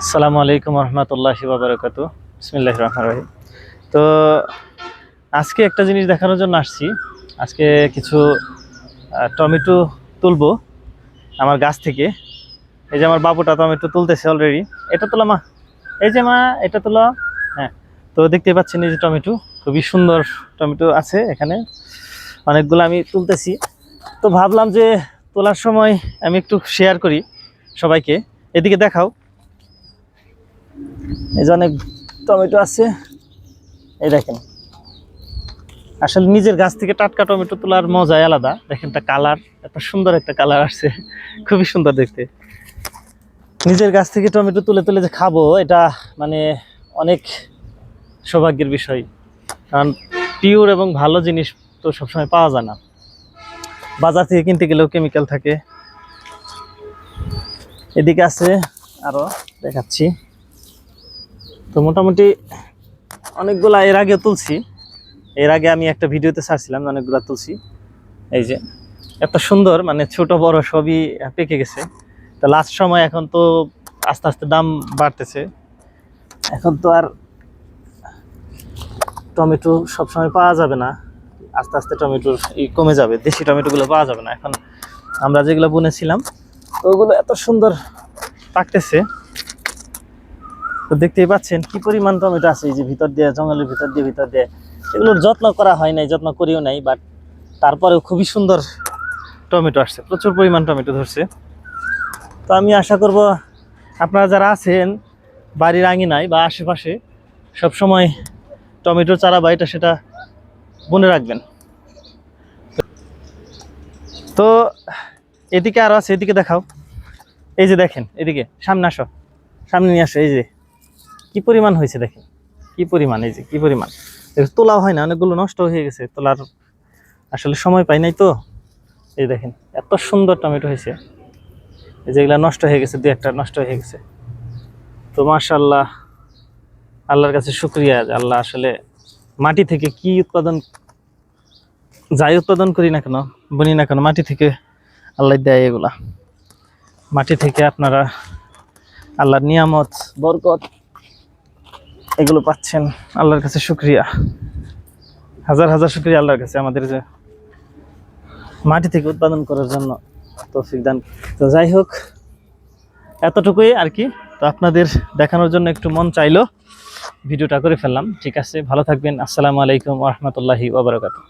আসসালামু আলাইকুম রহমতুল্লাহি বাবরকাতু বিসমিল্লাহ রহমান রহিম। তো আজকে একটা জিনিস দেখানোর জন্য আসছি। আজকে কিছু টমেটো তুলবো আমার গাছ থেকে। এই যে আমার বাবুটা টমেটো তুলতেছে অলরেডি এটা তোলা মা। এই যে মা, এটা তোলা। হ্যাঁ তো দেখতে পাচ্ছেন এই যে টমেটো। খুবই সুন্দর টমেটো আছে এখানে। অনেকগুলো আমি তুলতেছি। তো ভাবলাম যে তোলার সময় আমি একটু শেয়ার করি সবাইকে। এদিকে দেখাও। এই যে অনেক টমেটো আছে। এই দেখেন। আসলে নিজের গাছ থেকে টাটকা টমেটো তোলার মজাই আলাদা। দেখেন একটা কালার, এত সুন্দর একটা কালার আসছে। খুবই সুন্দর দেখতে। নিজের গাছ থেকে টমেটো তুলে তুলে যে খাব, এটা মানে অনেক সৌভাগ্যের বিষয়। কারণ পিওর এবং ভালো জিনিস তো সবসময় পাওয়া যায় না। বাজার থেকে কিনতে গেলেও কেমিক্যাল থাকে। এদিকে আছে আরও দেখাচ্ছি। তো মোটামুটি অনেকগুলা এর আগে তুলছি। এর আগে আমি একটা ভিডিওতে ছাড়ছিলাম অনেকগুলা তুলছি। এই যে, এত সুন্দর মানে ছোট, বড় সবই পেকে গেছে। তো লাস্ট সময় এখন তো আস্তে আস্তে দাম বাড়তেছে। এখন তো আর টমেটো সবসময় পাওয়া যাবে না। আস্তে আস্তে টমেটোর ই কমে যাবে, দেশি টমেটোগুলো পাওয়া যাবে না। এখন আমরা যেগুলো বুনেছিলাম, ওগুলো এত সুন্দর পাকতেছে। তো দেখতেই পাচ্ছেন কি পরিমাণ টমেটো আছে, এই যে ভিতর দিয়ে, জঙ্গলের ভিতর দিয়ে ভিতর দিয়ে। এগুলোর যত্ন করা হয় নাই, যত্ন করিও নাই বাট তারপরেও খুবই সুন্দর টমেটো আসছে, প্রচুর পরিমাণ টমেটো ধরছে। তো আমি আশা করব আপনারা যারা আছেন বাড়ির আঙিনায় বা আশেপাশে সব সময় টমেটোর চারা বা এটা সেটা বনে রাখবেন। তো এদিকে আরও আছে, এদিকে দেখাও। এই যে দেখেন, এদিকে, সামনে আসো। সামনে নিয়ে আসো, এই যে। কি পরিমাণ হয়েছে দেখেন? কি পরিমাণ, এই যে কি পরিমাণ? তোলা হয় না, অনেকগুলো নষ্ট হয়ে গেছে, তোলার আসলে সময় পাই নাই তো। এই দেখেন, এত সুন্দর টমেটো হয়েছে। এই যেগুলা নষ্ট হয়ে গেছে দু একটা নষ্ট হয়ে গেছে। তো মাশাল্লাহ আল্লাহর কাছে শুক্রিয়া যে আল্লাহ আসলে মাটি থেকে কি উৎপাদন, যাই উৎপাদন করি না কেন, বনি না কেন, মাটি থেকে আল্লাহ দেয় এগুলা। মাটি থেকে আপনারা আল্লাহর নিয়ামত, বরকত এগুলো পাচ্ছেন আল্লাহর কাছে শুক্রিয়া। হাজার হাজার শুক্রিয়া আল্লাহর কাছে আমাদের যে মাটি থেকে উৎপাদন করার জন্য তৌফিক দান। তো যাই হোক, এতটুকুই আর কি। তো আপনাদের দেখানোর জন্য একটু মন চাইলো, ভিডিওটা করে ফেললাম। ঠিক আছে, ভালো থাকবেন। আসসালামু আলাইকুম রহমতুল্লাহি ওবরাকাতু